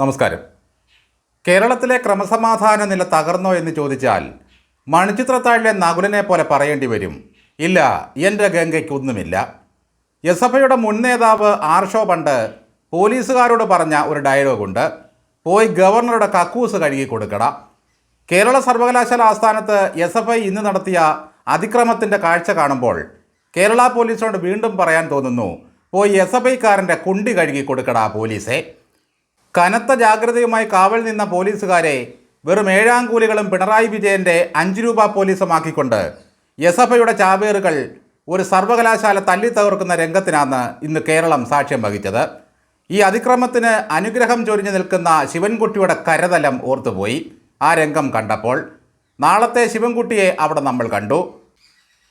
നമസ്കാരം. കേരളത്തിലെ ക്രമസമാധാന നില തകർന്നോ എന്ന് ചോദിച്ചാൽ മണിച്ചിത്രത്താഴിലെ നകുലനെ പോലെ പറയേണ്ടി വരും. ഇല്ല എന്റെ ഗംഗയ്ക്കൊന്നുമില്ല. എസ് എഫ് ഐയുടെ മുൻ നേതാവ് ആർഷോ പണ്ട് പോലീസുകാരോട് പറഞ്ഞ ഒരു ഡയലോഗുണ്ട്. പോയി ഗവർണറുടെ കക്കൂസ് കഴുകി കൊടുക്കട. കേരള സർവകലാശാല ആസ്ഥാനത്ത് എസ് എഫ് ഐ ഇന്ന് നടത്തിയ അതിക്രമത്തിന്റെ കാഴ്ച കാണുമ്പോൾ കേരള പോലീസിനോട് വീണ്ടും പറയാൻ തോന്നുന്നു പോയി എസ് എഫ് ഐക്കാരന്റെ കുണ്ടി കഴുകി കൊടുക്കടാ പോലീസെ. കനത്ത ജാഗ്രതയുമായി കാവൽ നിന്ന പോലീസുകാരെ വെറും ഏഴാം കൂലികളും പിണറായി വിജയന്റെ അഞ്ച് രൂപ പോലീസുമാക്കിക്കൊണ്ട് യസഭയുടെ ചാവേറുകൾ ഒരു സർവകലാശാല തല്ലി തകർക്കുന്ന രംഗത്തിനാണ് ഇന്ന് കേരളം സാക്ഷ്യം വഹിച്ചത്. ഈ അതിക്രമത്തിന് അനുഗ്രഹം ചൊരിഞ്ഞു നിൽക്കുന്ന ശിവൻകുട്ടിയുടെ കരതലം ഓർത്തുപോയി. ആ രംഗം കണ്ടപ്പോൾ നാളത്തെ ശിവൻകുട്ടിയെ അവിടെ നമ്മൾ കണ്ടു.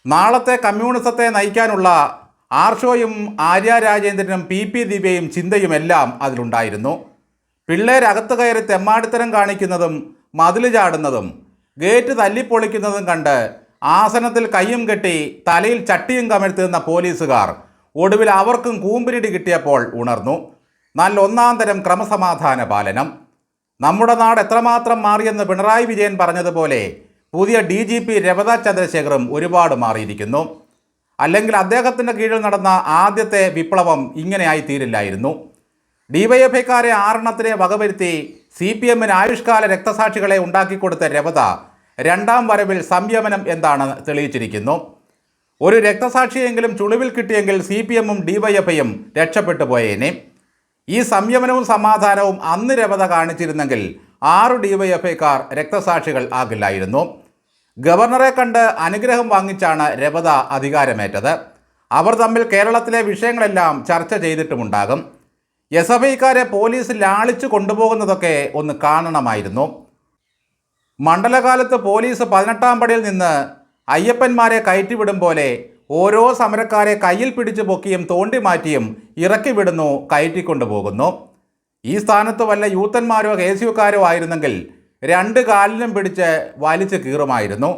നാളത്തെ കമ്മ്യൂണിസത്തെ നയിക്കാനുള്ള ആർഷോയും ആര്യ രാജേന്ദ്രനും പി പി ദിവ്യയും ചിന്തയുമെല്ലാം അതിലുണ്ടായിരുന്നു. പിള്ളേരകത്ത് കയറി തെമ്മാടിത്തരം കാണിക്കുന്നതും മതിൽ ചാടുന്നതും ഗേറ്റ് തല്ലിപ്പൊളിക്കുന്നതും കണ്ട് ആസനത്തിൽ കയ്യും കെട്ടി തലയിൽ ചട്ടിയും കമഴ്ത്തുന്ന പോലീസുകാർ ഒടുവിൽ അവർക്കും കൂമ്പിരിടി കിട്ടിയപ്പോൾ ഉണർന്നു. നല്ല ഒന്നാം തരം ക്രമസമാധാന പാലനം. നമ്മുടെ നാട് എത്രമാത്രം മാറിയെന്ന് പിണറായി വിജയൻ പറഞ്ഞതുപോലെ പുതിയ ഡി ജി പി രമത ചന്ദ്രശേഖറും ഒരുപാട് മാറിയിരിക്കുന്നു. അല്ലെങ്കിൽ അദ്ദേഹത്തിന്റെ കീഴിൽ നടന്ന ആദ്യത്തെ വിപ്ലവം ഇങ്ങനെയായി തീരില്ലായിരുന്നു ഡിവൈഎഫ്ഐക്കാരെ ആറെണ്ണത്തിനെ വകവരുത്തി സി പി എമ്മിന് ആയുഷ്കാല രക്തസാക്ഷികളെ ഉണ്ടാക്കിക്കൊടുത്ത രവത രണ്ടാം വരവിൽ സംയമനം എന്താണ് തെളിയിച്ചിരിക്കുന്നു. ഒരു രക്തസാക്ഷിയെങ്കിലും ചുളിവിൽ കിട്ടിയെങ്കിൽ സി പി എമ്മും ഡിവൈഎഫ്ഐയും രക്ഷപ്പെട്ടു പോയേനെ. ഈ സംയമനവും സമാധാനവും അന്ന് രവത കാണിച്ചിരുന്നെങ്കിൽ ആറ് ഡിവൈഎഫ്ഐക്കാർ രക്തസാക്ഷികൾ ആകില്ലായിരുന്നു. ഗവർണറെ കണ്ട് അനുഗ്രഹം വാങ്ങിച്ചാണ് രവത അധികാരമേറ്റത്. അവർ തമ്മിൽ കേരളത്തിലെ വിഷയങ്ങളെല്ലാം ചർച്ച ചെയ്തിട്ടുമുണ്ടാകും. എസ് എഫ് ഐക്കാരെ പോലീസ് ലാളിച്ചു കൊണ്ടുപോകുന്നതൊക്കെ ഒന്ന് കാണണമായിരുന്നു. മണ്ഡലകാലത്ത് പോലീസ് പതിനെട്ടാം പടിയിൽ നിന്ന് അയ്യപ്പന്മാരെ കയറ്റിവിടും പോലെ ഓരോ സമരക്കാരെ കയ്യിൽ പിടിച്ചു പൊക്കിയും തോണ്ടി മാറ്റിയും ഇറക്കി വിടുന്നു കയറ്റിക്കൊണ്ടുപോകുന്നു ഈ സ്ഥാനത്ത് വല്ല യൂത്തന്മാരോ കെ സി യുക്കാരോ ആയിരുന്നെങ്കിൽ രണ്ട് കാലിലും പിടിച്ച് വലിച്ചു കീറുമായിരുന്നു.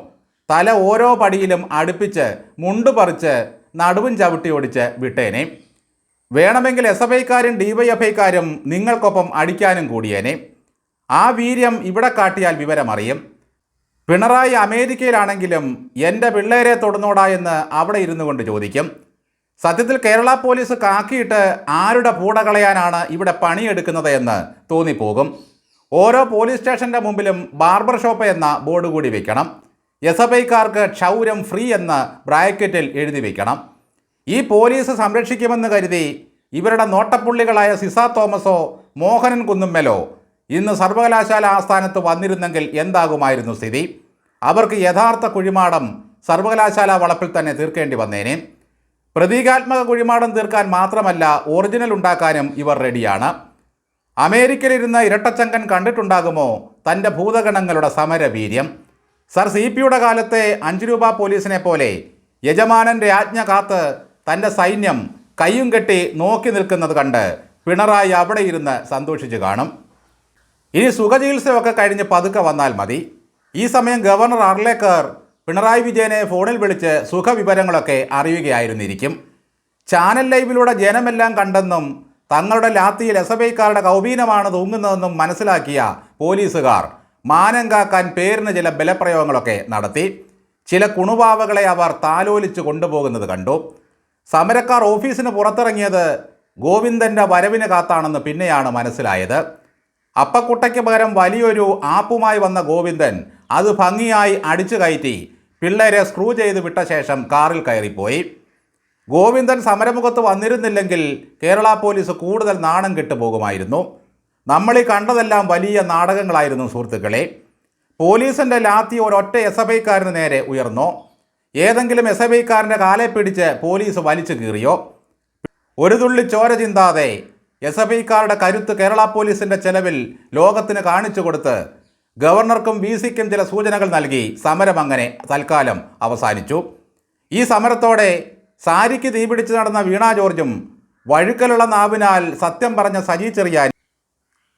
തല ഓരോ പടിയിലും അടുപ്പിച്ച് മുണ്ട് പറിച്ച് നടുവും ചവിട്ടി ഓടിച്ച് വിട്ടേനെ. വേണമെങ്കിൽ എസ് എഫ് ഐക്കാരും ഡി വൈ നിങ്ങൾക്കൊപ്പം അടിക്കാനും കൂടിയേനെ. ആ വീര്യം ഇവിടെ കാട്ടിയാൽ വിവരമറിയും. പിണറായി അമേരിക്കയിലാണെങ്കിലും എന്റെ പിള്ളേരെ തൊടുന്നോടാ എന്ന് അവിടെ ഇരുന്നു കൊണ്ട് ചോദിക്കും. സത്യത്തിൽ കേരള പോലീസ് കാക്കിയിട്ട് ആരുടെ പൂട കളയാനാണ് ഇവിടെ പണിയെടുക്കുന്നത് എന്ന് തോന്നിപ്പോകും. ഓരോ പോലീസ് സ്റ്റേഷന്റെ മുമ്പിലും ബാർബർ ഷോപ്പ് എന്ന ബോർഡ് കൂടി വയ്ക്കണം എസ് എഫ് ഐക്കാർക്ക് ക്ഷൗരം ഫ്രീ എന്ന് ബ്രാക്കറ്റിൽ എഴുതി വെക്കണം. ഈ പോലീസ് സംരക്ഷിക്കുമെന്ന് കരുതി ഇവരുടെ നോട്ടപ്പുള്ളികളായ സിസ തോമസോ മോഹനൻ കുന്നുമ്മലോ ഇന്ന് സർവകലാശാല ആസ്ഥാനത്ത് വന്നിരുന്നെങ്കിൽ എന്താകുമായിരുന്നു സ്ഥിതി? അവർക്ക് യഥാർത്ഥ കുഴിമാടം സർവകലാശാല വളപ്പിൽ തന്നെ തീർക്കേണ്ടി വന്നേനെ. പ്രതീകാത്മക കുഴിമാടം തീർക്കാൻ മാത്രമല്ല ഒറിജിനൽ ഉണ്ടാക്കാനും ഇവർ റെഡിയാണ്. അമേരിക്കയിലിരുന്ന ഇരട്ടച്ചങ്കൻ കണ്ടിട്ടുണ്ടാകുമോ തന്റെ ഭൂതഗണങ്ങളുടെ സമരവീര്യം? സർ സി പിയുടെ കാലത്തെ അഞ്ച് രൂപ പോലീസിനെ പോലെ യജമാനന്റെ ആജ്ഞ കാത്ത് തന്റെ സൈന്യം കയ്യും കെട്ടി നോക്കി നിൽക്കുന്നത് കണ്ട് പിണറായി അവിടെ ഇരുന്ന് സന്തോഷിച്ച് കാണും. ഇനി സുഖചികിത്സയൊക്കെ കഴിഞ്ഞ് പതുക്കെ വന്നാൽ മതി. ഈ സമയം ഗവർണർ അർലേക്കർ പിണറായി വിജയനെ ഫോണിൽ വിളിച്ച് സുഖവിവരങ്ങളൊക്കെ അറിയുകയായിരുന്നിരിക്കും. ചാനൽ ലൈവിലൂടെ ജനമെല്ലാം കണ്ടെന്നും തങ്ങളുടെ ലാത്തിയിൽ എസ് എഫ് ഐക്കാരുടെ കൗപീനമാണ് തൂങ്ങുന്നതെന്നും മനസ്സിലാക്കിയ പോലീസുകാർ മാനം കാക്കാൻ പേരിന് ചില ബലപ്രയോഗങ്ങളൊക്കെ നടത്തി. ചില കുണുവാവകളെ അവർ താലോലിച്ച് കൊണ്ടുപോകുന്നത് കണ്ടു. സമരക്കാർ ഓഫീസിന് പുറത്തിറങ്ങിയത് ഗോവിന്ദന്റെ വരവിന് കാത്താണെന്ന് പിന്നെയാണ് മനസ്സിലായത്. അപ്പക്കുട്ടയ്ക്ക് പകരം വലിയൊരു ആപ്പുമായി വന്ന ഗോവിന്ദൻ അത് ഭംഗിയായി അടിച്ചു കയറ്റി പിള്ളേരെ സ്ക്രൂ ചെയ്ത് വിട്ട ശേഷം കാറിൽ കയറിപ്പോയി. ഗോവിന്ദൻ സമരമുഖത്ത് വന്നിരുന്നില്ലെങ്കിൽ കേരള പോലീസ് കൂടുതൽ നാണം കെട്ടുപോകുമായിരുന്നു നമ്മൾ ഈ കണ്ടതെല്ലാം വലിയ നാടകങ്ങളായിരുന്നു സുഹൃത്തുക്കളെ. പോലീസിന്റെ ലാത്തി ഒരൊറ്റ എസ് എഫ് ഐക്കാരന് നേരെ ഉയർന്നോ. ഏതെങ്കിലും എസ് എഫ് ഐക്കാരന്റെ കാലെ പിടിച്ച് പോലീസ് വലിച്ചു കീറിയോ? ഒരു തുള്ളി ചോര ചിന്താതെ എസ് എഫ് ഐക്കാരുടെ കരുത്ത് കേരള പോലീസിന്റെ ചെലവിൽ ലോകത്തിന് കാണിച്ചു കൊടുത്ത് ഗവർണർക്കും വി സിക്കും ചില സൂചനകൾ നൽകി സമരം അങ്ങനെ തൽക്കാലം അവസാനിച്ചു. ഈ സമരത്തോടെ സാരിക്ക് തീപിടിച്ച് നടന്ന വീണ ജോർജും വഴുക്കലുള്ള നാവിനാൽ സത്യം പറഞ്ഞ സജി ചെറിയാൻ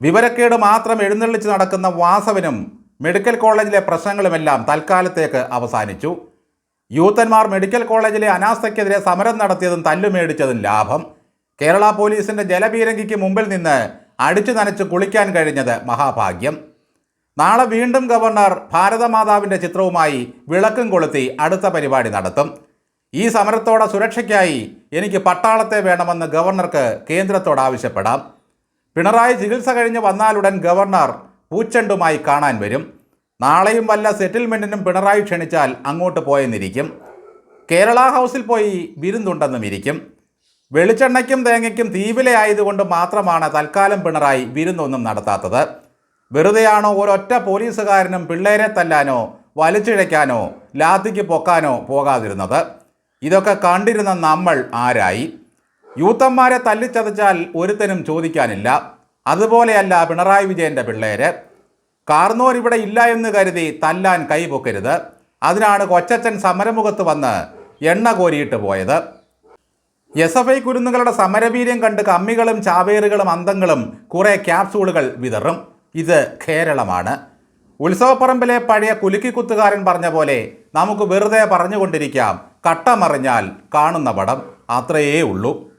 വിവരക്കേട് മാത്രം എഴുന്നള്ളിച്ച് നടക്കുന്ന വാസവനും മെഡിക്കൽ കോളേജിലെ പ്രശ്നങ്ങളുമെല്ലാം തൽക്കാലത്തേക്ക് അവസാനിച്ചു. യൂത്തന്മാർ മെഡിക്കൽ കോളേജിലെ അനാസ്ഥയ്ക്കെതിരെ സമരം നടത്തിയതും തല്ലുമേടിച്ചതും ലാഭം. കേരള പോലീസിന്റെ ജലപീരങ്കിക്ക് മുമ്പിൽ നിന്ന് അടിച്ചു നനച്ച് കുളിക്കാൻ കഴിഞ്ഞത് മഹാഭാഗ്യം. നാളെ വീണ്ടും ഗവർണർ ഭാരതമാതാവിന്റെ ചിത്രവുമായി വിളക്കും കൊളുത്തി അടുത്ത പരിപാടി നടത്തും. ഈ സമരത്തോടെ സുരക്ഷയ്ക്കായി എനിക്ക് പട്ടാളത്തെ വേണമെന്ന് ഗവർണർക്ക് കേന്ദ്രത്തോട് ആവശ്യപ്പെടാം. പിണറായി ചികിത്സ കഴിഞ്ഞ് വന്നാലുടൻ ഗവർണർ പൂച്ചണ്ടുമായി കാണാൻ വരും. നാളെയും വല്ല സെറ്റിൽമെന്റിനും പിണറായി ക്ഷണിച്ചാൽ അങ്ങോട്ട് പോയെന്നിരിക്കും. കേരള ഹൗസിൽ പോയി വിരുന്നുണ്ടെന്നും ഇരിക്കും. വെളിച്ചെണ്ണയ്ക്കും തേങ്ങയ്ക്കും തീവിലയായതുകൊണ്ട് മാത്രമാണ് തൽക്കാലം പിണറായി വിരുന്നൊന്നും നടത്താത്തത്. വെറുതെയാണോ ഒരൊറ്റ പോലീസുകാരനും പിള്ളേരെ തല്ലാനോ വലിച്ചിഴയ്ക്കാനോ ലാത്തിക്ക് പൊക്കാനോ പോകാതിരുന്നത്? ഇതൊക്കെ കണ്ടിരുന്ന നമ്മൾ ആരായി? യൂത്തന്മാരെ തല്ലിച്ചതച്ചാൽ ഒരുത്തനും ചോദിക്കാനില്ല. അതുപോലെയല്ല പിണറായി വിജയന്റെ പിള്ളേര്. കാർന്നോർ ഇവിടെ ഇല്ല എന്ന് കരുതി തല്ലാൻ കൈപൊക്കരുത്. അതിനാണ് കൊച്ചച്ചൻ സമരമുഖത്ത് വന്ന് എണ്ണ കോരിയിട്ട് പോയത്. എസ് എഫ് ഐ കുരുന്നുകളുടെ സമരവീര്യം കണ്ട് കമ്മികളും ചാവേറുകളും അന്തങ്ങളും കുറേ ക്യാപ്സൂളുകൾ വിതറും. ഇത് കേരളമാണ്. ഉത്സവപ്പറമ്പിലെ പഴയ കുലുക്കിക്കുത്തുകാരൻ പറഞ്ഞ പോലെ നമുക്ക് വെറുതെ പറഞ്ഞുകൊണ്ടിരിക്കാം. കട്ടമറിഞ്ഞാൽ കാണുന്ന പടം. അത്രയേ ഉള്ളൂ.